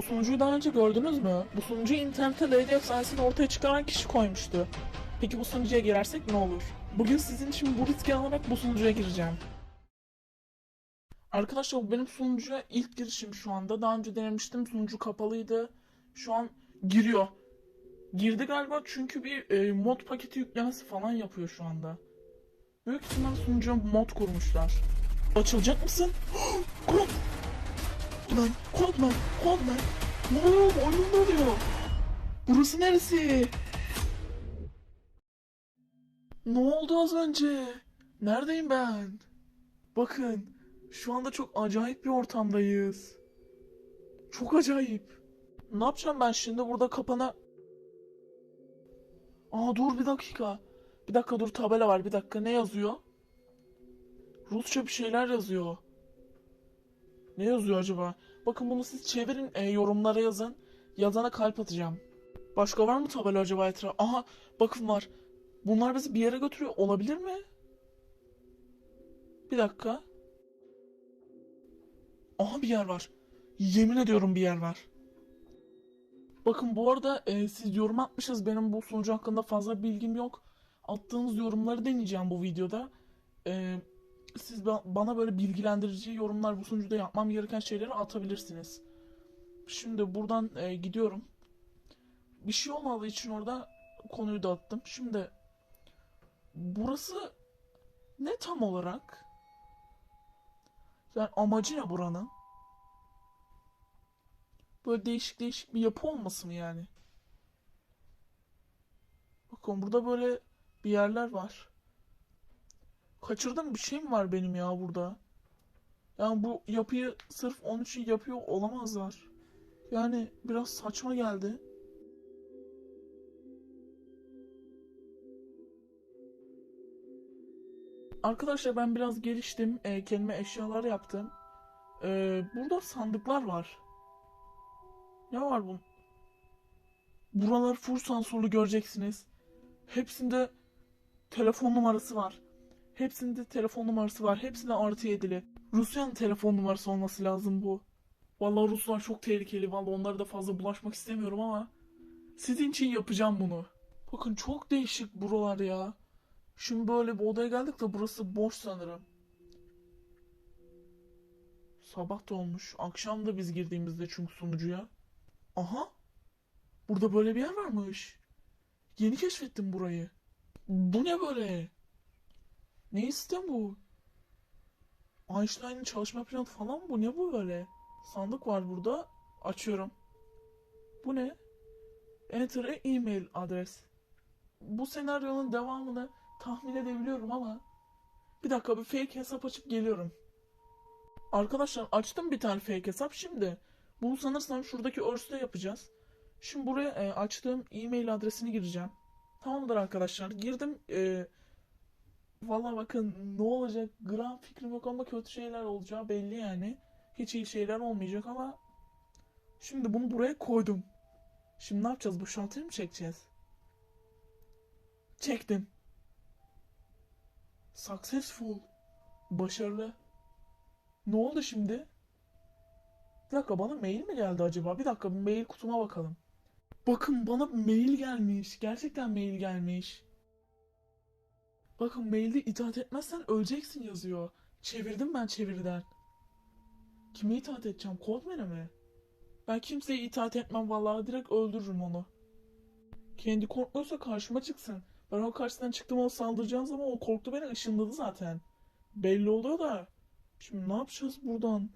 Bu sunucuyu daha önce gördünüz mü? Bu sunucuyu internette Lady efsanesini ortaya çıkaran kişi koymuştu. Peki bu sunucuya girersek ne olur? Bugün sizin için bu riski alarak bu sunucuya gireceğim. Arkadaşlar bu benim sunucuya ilk girişim şu anda. Daha önce denemiştim. Sunucu kapalıydı. Şu an giriyor. Girdi galiba çünkü bir e, mod paketi yüklemesi falan yapıyor şu anda. Büyük ihtimal sunucuya mod kurmuşlar. Açılacak mısın? Kod! Lan Kodman! Kodman! Oğlum oyun oluyor. Burası neresi? Ne oldu az önce? Neredeyim ben? Bakın, şu anda çok acayip bir ortamdayız. Çok acayip. Ne yapacağım ben şimdi burada kapana... Aa dur bir dakika. Bir dakika dur tabela var bir dakika ne yazıyor? Rusça bir şeyler yazıyor. Ne yazıyor acaba? Bakın bunu siz çevirin e, yorumlara yazın. Yazana kalp atacağım. Başka var mı tabela acaba etraf? Aha bakın var. Bunlar bizi bir yere götürüyor. Olabilir mi? Bir dakika. Aha bir yer var. Yemin ediyorum bir yer var. Bakın bu arada e, siz yorum atmışız. Benim bu sunucu hakkında fazla bilgim yok. Attığınız yorumları deneyeceğim bu videoda. E, siz ba- bana böyle bilgilendirici yorumlar bu sunucuda yapmam gereken şeyleri atabilirsiniz. Şimdi buradan e, gidiyorum. Bir şey olmadığı için orada konuyu dağıttım. Şimdi burası ne tam olarak? Yani amacı ne buranın? Böyle değişik değişik bir yapı olması mı yani? Bakın burada böyle bir yerler var. Kaçırdığım bir şey mi var benim ya burada? Yani bu yapıyı sırf onun için yapıyor olamazlar. Yani biraz saçma geldi. Arkadaşlar ben biraz geliştim. E, kendime eşyalar yaptım. E, burada sandıklar var. Ne var bu? Buralar full sansürlü göreceksiniz. Hepsinde telefon numarası var. Hepsinde telefon numarası var. Hepsinde artı yedili. Rusya'nın telefon numarası olması lazım bu. Vallahi Ruslar çok tehlikeli. Vallahi onlara da fazla bulaşmak istemiyorum ama sizin için yapacağım bunu. Bakın çok değişik buralar ya. Şimdi böyle bir odaya geldik de burası boş sanırım. Sabah da olmuş. Akşam da biz girdiğimizde çünkü sunucuya. Aha. Burada böyle bir yer varmış. Yeni keşfettim burayı. Bu ne böyle? Ne sistem bu? Einstein'ın çalışma planı falan mı bu? Ne bu böyle? Sandık var burada. Açıyorum. Bu ne? Enter a e-mail adres. Bu senaryonun devamını tahmin edebiliyorum ama bir dakika bir fake hesap açıp geliyorum. Arkadaşlar açtım bir tane fake hesap şimdi. Bunu sanırsam şuradaki örste yapacağız. Şimdi buraya e, açtığım e-mail adresini gireceğim. Tamamdır arkadaşlar. Girdim. E, Valla bakın ne olacak gram fikrim yok ama kötü şeyler olacağı belli yani. Hiç iyi şeyler olmayacak ama şimdi bunu buraya koydum. Şimdi ne yapacağız? Bu şalteri mi çekeceğiz? Çektim. Successful. Başarılı. Ne oldu şimdi? Bir dakika bana mail mi geldi acaba? Bir dakika mail kutuma bakalım. Bakın bana mail gelmiş. Gerçekten mail gelmiş. Bakın mailde itaat etmezsen öleceksin yazıyor. Çevirdim ben çeviriden. Kime itaat edeceğim? Coldman'e mi? Ben kimseye itaat etmem vallahi direkt öldürürüm onu. Kendi korkmuyorsa karşıma çıksın. Ben o karşısından çıktım o saldıracağım zaman o korktu beni ışınladı zaten. Belli oluyor da. Şimdi ne yapacağız buradan?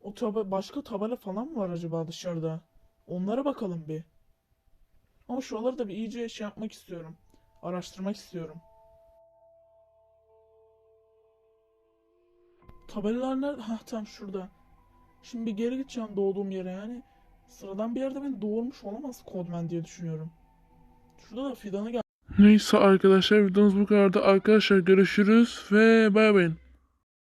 O taba başka tabela falan mı var acaba dışarıda? Onlara bakalım bir. Ama şuraları da bir iyice şey yapmak istiyorum. Araştırmak istiyorum. Tabelalar nerede? Hah tam şurada. Şimdi geri gideceğim doğduğum yere yani. Sıradan bir yerde beni doğurmuş olamaz Codman diye düşünüyorum. Şurada da fidanı gel. Neyse arkadaşlar videomuz bu kadardı. Arkadaşlar görüşürüz ve bay bay.